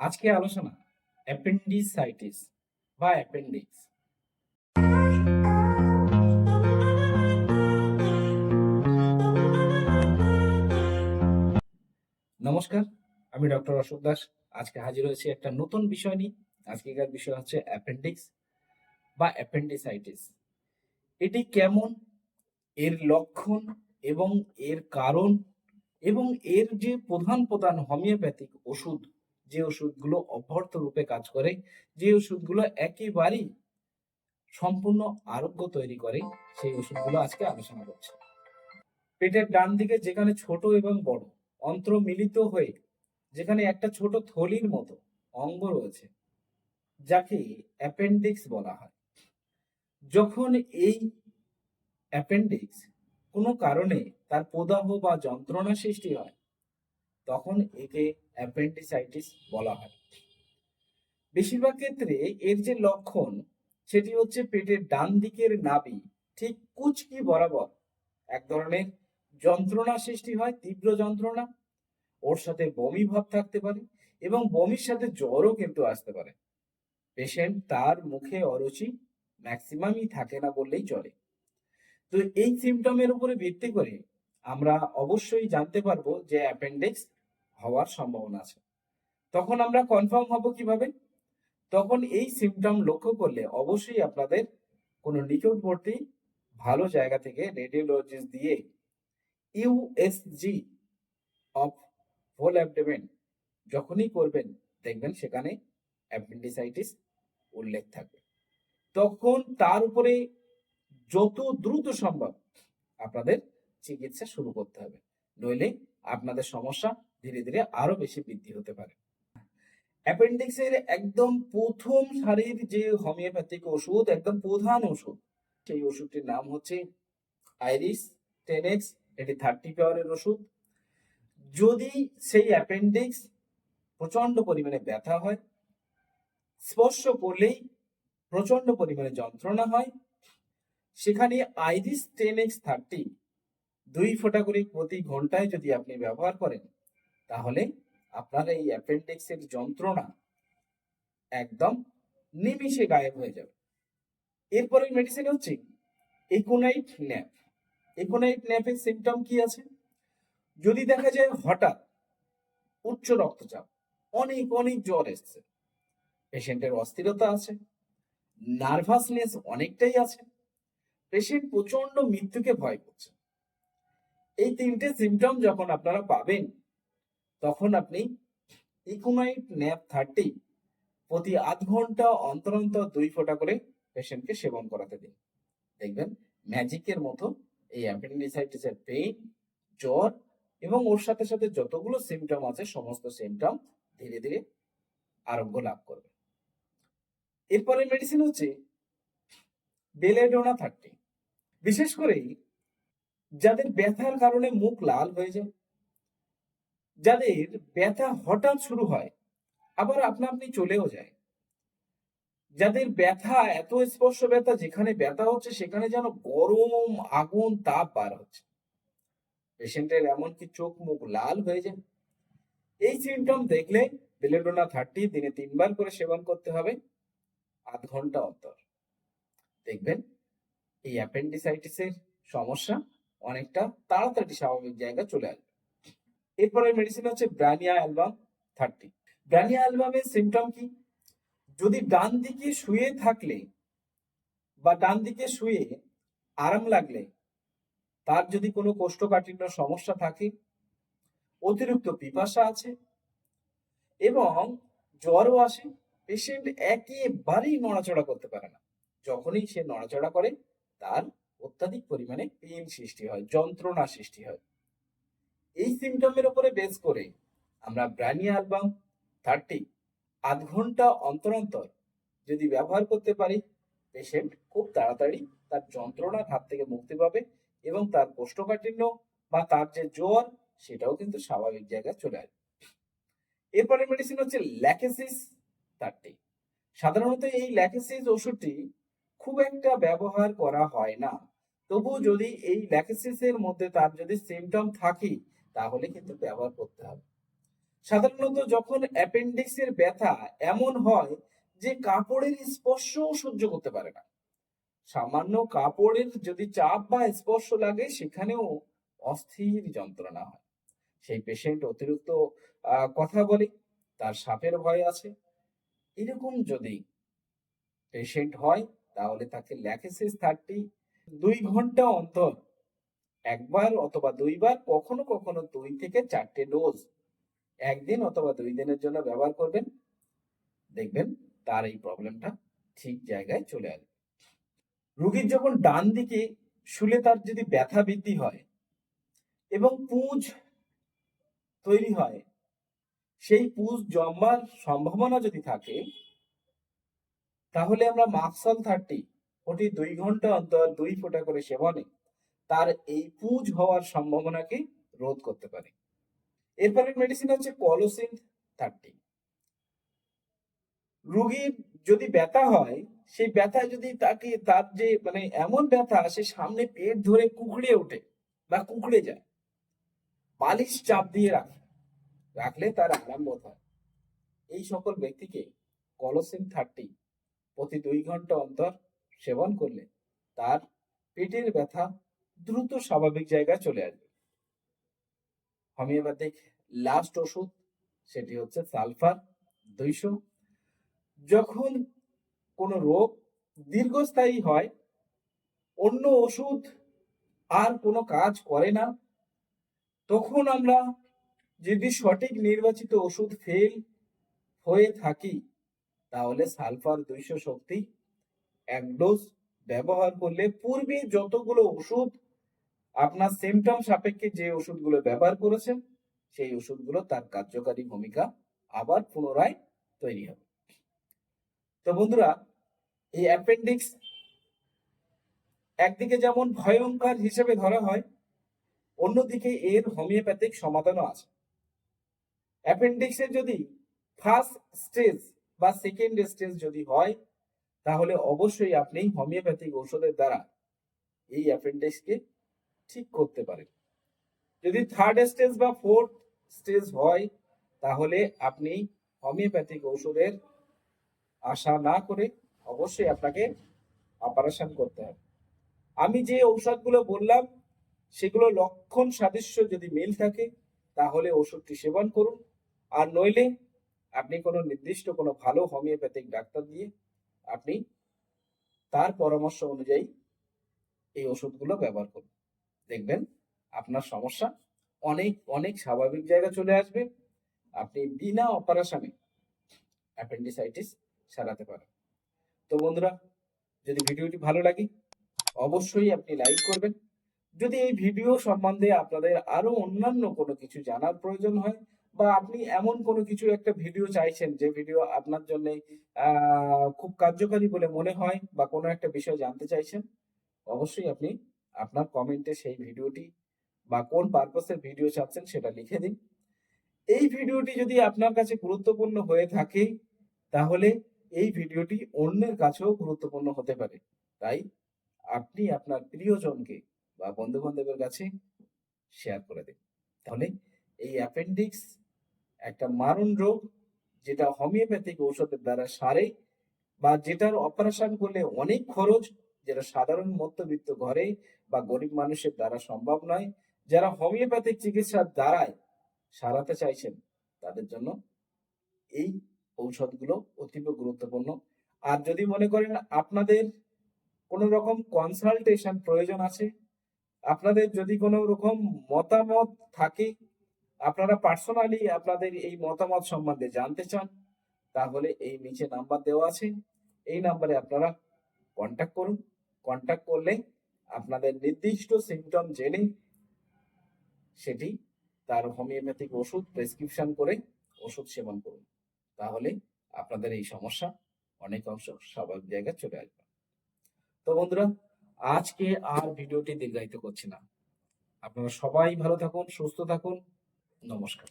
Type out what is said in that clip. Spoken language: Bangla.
আজকে আলোচনা অ্যাপেন্ডিসাইটিস বা অ্যাপেন্ডিক্স। নমস্কার, আমি ডক্টর অশোক দাস। আজকে হাজির হয়েছি একটা নতুন বিষয় নিয়ে। আজকেকার বিষয় হচ্ছে অ্যাপেন্ডিক্স বা অ্যাপেন্ডিসাইটিস। এটি কেমন, এর লক্ষণ এবং এর কারণ এবং এর যে প্রধান প্রধান হোমিওপ্যাথিক ওষুধ যে ওষুধগুলো অভ্যর্থ রূপে কাজ করে, যে ওষুধগুলো একেবারেই সম্পূর্ণ আরোগ্য তৈরি করে, সেই ওষুধগুলো আজকে আলোচনা করছি। পেটের ডান দিকে যেখানে ছোট এবং বড় অন্ত্র মিলিত হয়ে যেখানে একটা ছোট থলির মতো অঙ্গ রয়েছে, যাকে অ্যাপেন্ডিক্স বলা হয়। যখন এই অ্যাপেন্ডিক্স কোনো কারণে তার প্রদাহ বা যন্ত্রণা সৃষ্টি হয় তখন একে অ্যাপেন্ডিসাইটিস বলা হয়। বেশিরভাগ ক্ষেত্রে এর যে লক্ষণ, সেটি হচ্ছে পেটের ডান দিকের নাভি, ঠিক কুচকি বরাবর। এক ধরনের যন্ত্রণা সৃষ্টি হয়, তীব্র যন্ত্রণা। ওর সাথে বমি ভাব থাকতে পারে এবং বমির সাথে জ্বরও কিন্তু আসতে পারে। পেশেন্ট তার মুখে অরুচি ম্যাক্সিমামই থাকে না বললেই চলে। তো এই সিমটমের উপরে ভিত্তি করে আমরা অবশ্যই জানতে পারব যে অ্যাপেন্ডিক্স হওয়ার সম্ভাবনা আছে। তখন আমরা কনফার্ম হব কীভাবে? তখন এই সিমটম লক্ষ্য করলে অবশ্যই আপনাদের কোনো নিকটবর্তী ভালো জায়গা থেকে রেডিওলজিস্ট দিয়ে ইউএসজি অফ হোল অ্যাবডোমেন যখনই করবেন, দেখবেন সেখানে অ্যাপেন্ডিসাইটিস উল্লেখ থাকবে। তখন তার উপরে যত দ্রুত সম্ভব আপনাদের চিকিৎসা শুরু করতে হবে। নইলে আপনাদের সমস্যা ধীরে ধীরে আরও বেশি বৃদ্ধি হতে পারে। অ্যাপেন্ডিক্সের একদম প্রথম সারির যে হোমিওপ্যাথিক ওষুধ, একদম প্রধান ওষুধ, সেই ওষুধটির নাম হচ্ছে আইরিস টেনেক্স এটি থার্টি পাওয়ারের ওষুধ। যদি সেই অ্যাপেন্ডিক্স প্রচণ্ড পরিমাণে ব্যথা হয়, স্পর্শ করলেই প্রচণ্ড পরিমাণে যন্ত্রণা হয়, সেখানে আইরিস টেন এক্স থার্টি দুই ফোঁটা করে প্রতি ঘন্টায় যদি আপনি ব্যবহার করেন তাহলে আপনার এই অ্যাপেন্ডিক্সের যন্ত্রণা একদম নিমিষে গায়েব হয়ে যাবে। এরপরে মেডিসিন হচ্ছে ইকোনাইট ন্যাপ ইকোনাইট ন্যাপের সিমটম কি আছে? যদি দেখা যায় হঠাৎ উচ্চ রক্তচাপ, অনেক অনেক জ্বর এসছে, পেশেন্টের অস্থিরতা আছে, নার্ভাসনেস অনেকটাই আছে, পেশেন্ট প্রচণ্ড মৃত্যুকে ভয় করছে। এই তিনটে সিমটম যখন আপনারা পাবেন তখন আপনি ইকোনাইট ন্যাপ থার্টি প্রতি আধ ঘণ্টা অন্তর অন্তর দুই ফোঁটা করে পেশেন্টকে সেবন করাতে দিন। দেখবেন ম্যাজিকের মতো এই অ্যাপেন্ডিসাইটিসের পেইন জ্বর এবং ওর সাথে সাথে যতগুলো সিমটম আছে, সমস্ত সিমটম ধীরে ধীরে আরোগ্য লাভ করবে। এরপরে মেডিসিন হচ্ছে বেলেডোনা থার্টি বিশেষ করে যাদের ব্যথার কারণে মুখ লাল হয়ে যায় যাদের ব্যথা হঠাৎ শুরু হয়, আবার আপনা আপনি চলেও যায়। যাদের ব্যথা, এত স্পর্শ ব্যথা, যেখানে ব্যথা হচ্ছে, সেখানে যেন গরম আগুন তাপ বার হচ্ছে। পেশেন্টের এমনকি চোখ মুখ লাল হয়ে যায়? এই সিমটম দেখলে বেলেডোনা থার্টি দিনে তিনবার করে সেবন করতে হবে, আধ ঘণ্টা অন্তর। দেখবেন, এই অ্যাপেন্ডিসাইটিসের সমস্যা অনেকটা তাড়াতাড়ি স্বাভাবিক জায়গায় চলে আসবে। এরপরে মেডিসিন হচ্ছে ব্রানিয়া অ্যালবাম থার্টি ব্রানিয়া অ্যালবামের সিমটম কি? যদি ডান দিকে শুয়ে থাকলে বা ডান দিকে শুয়ে আরাম লাগলে তার যদি কোনো কোষ্ঠকাঠিন্য সমস্যা থাকে, অতিরিক্ত পিপাসা আছে এবং জ্বরও আসে পেশেন্ট একেবারেই নড়াচড়া করতে পারে না। যখনই সে নড়াচড়া করে, তার অত্যাধিক পরিমাণে পেন সৃষ্টি হয়, যন্ত্রণা সৃষ্টি হয়। এই সিমটমের উপরে বেস করে আমরা ব্রানি অ্যালবাম থার্টি আধ ঘণ্টা অন্তর অন্তর যদি ব্যবহার করতে পারি পেশেন্ট খুব তাড়াতাড়ি তার যন্ত্রণার হাত থেকে মুক্তি পাবে এবং তার কোষ্ঠকাঠিন্য বা তার যে জ্বর, সেটাও কিন্তু স্বাভাবিক জায়গায় চলে আসবে। এরপরে মেডিসিন হচ্ছে ল্যাকেসিস থার্টি সাধারণত এই ল্যাকেসিস ওষুধটি খুব একটা ব্যবহার করা হয় না। তবু যদি এই ল্যাকেসিসের মধ্যে তার যদি সিমটম থাকে তাহলে কিন্তু ব্যবহার করতে হবে। সাধারণত যখন অ্যাপেন্ডিক্সের ব্যথা এমন হয় যে কাপড়ের স্পর্শও সহ্য করতে পারে না। সামান্য কাপড়ের যদি চাপ বা স্পর্শ লাগে, সেখানেও অস্থির যন্ত্রণা হয়। সেই পেশেন্ট অতিরিক্ত কথা বলে, তার সাপের ভয় আছে। এরকম যদি পেশেন্ট হয়, তাহলে তাকে ল্যাকেসিস থার্টি দুই ঘণ্টা অন্তর একবার অথবা দুইবার, কখনো কখনো দুই থেকে চারটে ডোজ একদিন অথবা দুই দিনের জন্য ব্যবহার করবেন। দেখবেন তার এই প্রবলেমটা ঠিক জায়গায় চলে আসবে। রুগীর যখন ডান দিকে শুলে তার যদি ব্যথা বৃদ্ধি হয় এবং পুঁজ তৈরি হয়, সেই পুঁজ জমার সম্ভাবনা যদি থাকে, তাহলে আমরা মাকসল থার্টি প্রতি দুই ঘণ্টা অন্তর দুই ফোঁটা করে সেবনে তার এই পুঁজ হওয়ার সম্ভাবনাকে রোধ করতে পারে। এরপরের মেডিসিন হচ্ছে কলোসিন থার্টি রোগীর যদি ব্যথা হয়, সেই ব্যথায় যদি তাকে তার যে মানে এমন ব্যথা, সে সামনে পেট ধরে কুকড়ে ওঠে বা কুকড়ে যায়, বালিশ চাপ দিয়ে রাখে, রাখলে তার আরাম বোধ হয়। এই সকল ব্যক্তিকে কলোসিন থার্টি প্রতি দুই ঘণ্টা অন্তর সেবন করলে তার পেটের ব্যথা দ্রুত স্বাভাবিক জায়গায় চলে আসবে। হোমিওপ্যাথিক লাস্ট ওষুধ, সেটি হচ্ছে সালফার দুইশো। যখন কোনো রোগ দীর্ঘস্থায়ী হয়, অন্য ওষুধ আর কোনো কাজ করে না, তখন আমরা যদি সঠিক নির্বাচিত ওষুধ ফেল হয়ে থাকি, তাহলে সালফার দুইশো শক্তি এক ডোজ ব্যবহার করলে পূর্বে যতগুলো ওষুধ আপনার সিমটম সাপেক্ষে যে ওষুধগুলো ব্যবহার করেছেন, সেই ওষুধগুলো তার কার্যকারী ভূমিকা আবার পুনরায় তৈরি হবে। তো বন্ধুরা, এই অ্যাপেন্ডিক্স একদিকে যেমন ভয়ঙ্কর হিসেবে ধরা হয়, অন্যদিকে এর হোমিওপ্যাথিক সমাধানও আছে। অ্যাপেন্ডিক্সের যদি ফার্স্ট স্টেজ বা সেকেন্ড স্টেজ যদি হয়, তাহলে অবশ্যই আপনি হোমিওপ্যাথিক ঔষধের দ্বারা এই অ্যাপেন্ডিক্সকে ঠিক করতে পারেন যদি থার্ড স্টেজ বা ফোর্থ স্টেজ হয়, তাহলে আপনি হোমিওপ্যাথিক ঔষধের আশা না করে অবশ্যই আপনাকে অপারেশন করতে হবে। আমি যে ঔষধগুলো বললাম, সেগুলো লক্ষণ সাদৃশ্য যদি মিল থাকে, তাহলে ওষুধটি সেবন করুন। আর নইলে আপনি কোনো নির্দিষ্ট কোনো ভালো হোমিওপ্যাথিক ডাক্তার দিয়ে আপনি তার পরামর্শ অনুযায়ী এই ওষুধগুলো ব্যবহার করুন। দেখবেন আপনার সমস্যা অনেক অনেক স্বাভাবিক জায়গা চলে আসবে। আপনি বিনা অপারেশনে অ্যাপেন্ডিসাইটিস সারাতে পারেন। তো বন্ধুরা, যদি ভিডিওটি ভালো লাগে, অবশ্যই আপনি লাইক করবেন। যদি এই ভিডিও সম্বন্ধে আপনাদের আরও অন্যান্য কোনো কিছু জানার প্রয়োজন হয় বা আপনি এমন কোনো কিছু একটা ভিডিও চাইছেন যে ভিডিও আপনার জন্য খুব কার্যকারী বলে মনে হয় বা কোনো একটা বিষয় জানতে চাইছেন, অবশ্যই আপনি আপনার কমেন্টে সেই ভিডিওটি বা কোন পারপাসের ভিডিও চাচ্ছেন সেটা লিখে দিন। এই ভিডিওটি যদি আপনার কাছে গুরুত্বপূর্ণ হয়ে থাকে, তাহলে এই ভিডিওটি অন্যের কাছেও গুরুত্বপূর্ণ হতে পারে। তাই আপনি আপনার প্রিয়জনকে বা বন্ধু বান্ধবের কাছে শেয়ার করে দিন। তাহলে এই অ্যাপেন্ডিক্স একটা মারণ রোগ, যেটা হোমিওপ্যাথিক ঔষধের দ্বারা সারে বা যেটার অপারেশন করলে অনেক খরচ যেটা সাধারণ মধ্যবিত্ত ঘরে বা গরিব মানুষের দ্বারা সম্ভব নয়, যারা হোমিওপ্যাথিক চিকিৎসার দ্বারায় সারাতে চাইছেন, তাদের জন্য এই ঔষধগুলো অতীব গুরুত্বপূর্ণ। আর যদি মনে করেন আপনাদের কোনো রকম কনসালটেশন প্রয়োজন আছে, আপনাদের যদি কোনো রকম মতামত থাকে, আপনারা পার্সোনালি আপনাদের এই মতামত সম্বন্ধে জানতে চান, তাহলে এই নিচে নাম্বার দেওয়া আছে, এই নাম্বারে আপনারা কন্ট্যাক্ট করুন। কন্ট্যাক্ট করলে আপনাদের নির্দিষ্ট সিমটম জেনে সেটি তার হোমিওপ্যাথিক ওষুধ প্রেসক্রিপশন করে ওষুধ সেবন করুন। তাহলে আপনাদের এই সমস্যা অনেক অংশ স্বাভাবিক জায়গায় চলে আসবে। তো বন্ধুরা, আজকে আর ভিডিওটি দীর্ঘায়িত করছি না। আপনারা সবাই ভালো থাকুন, সুস্থ থাকুন। নমস্কার।